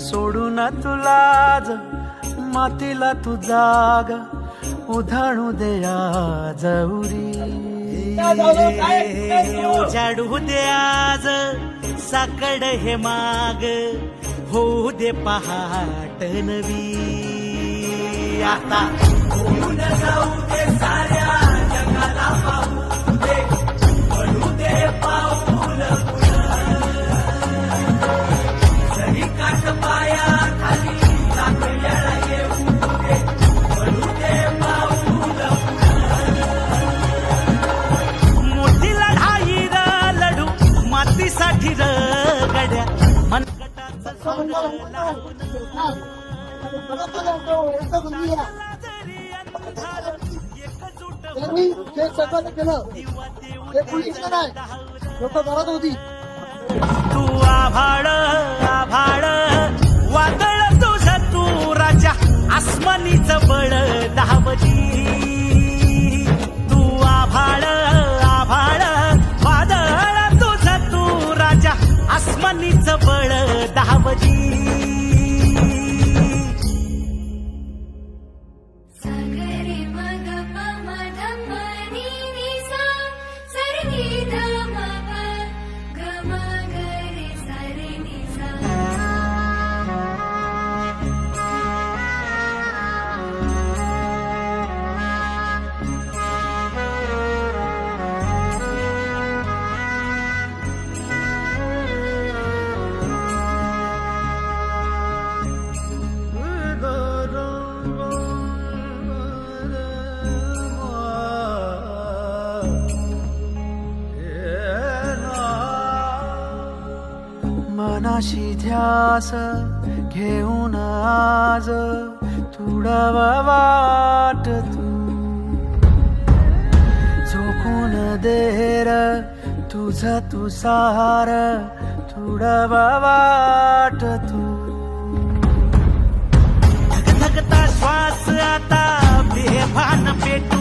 सोडून तुलाज मातीला तू जाग उधाणू दे आज उरी. उजाडू दे आज साकड हे माग होऊ दे पहाट नवी. आता जाऊ दे साऱ्या मातीसाठी र गड्या त्यांनी जे सगळं केलं. ते पोलीस नाही. लोक घरात होती. तू आभाळ मनाशी ध्यास घेऊन आज तुडावा वाट तू. झोकून देर तुझ तुसार सार वाट तू. धगधगता श्वास आता बेभान पेट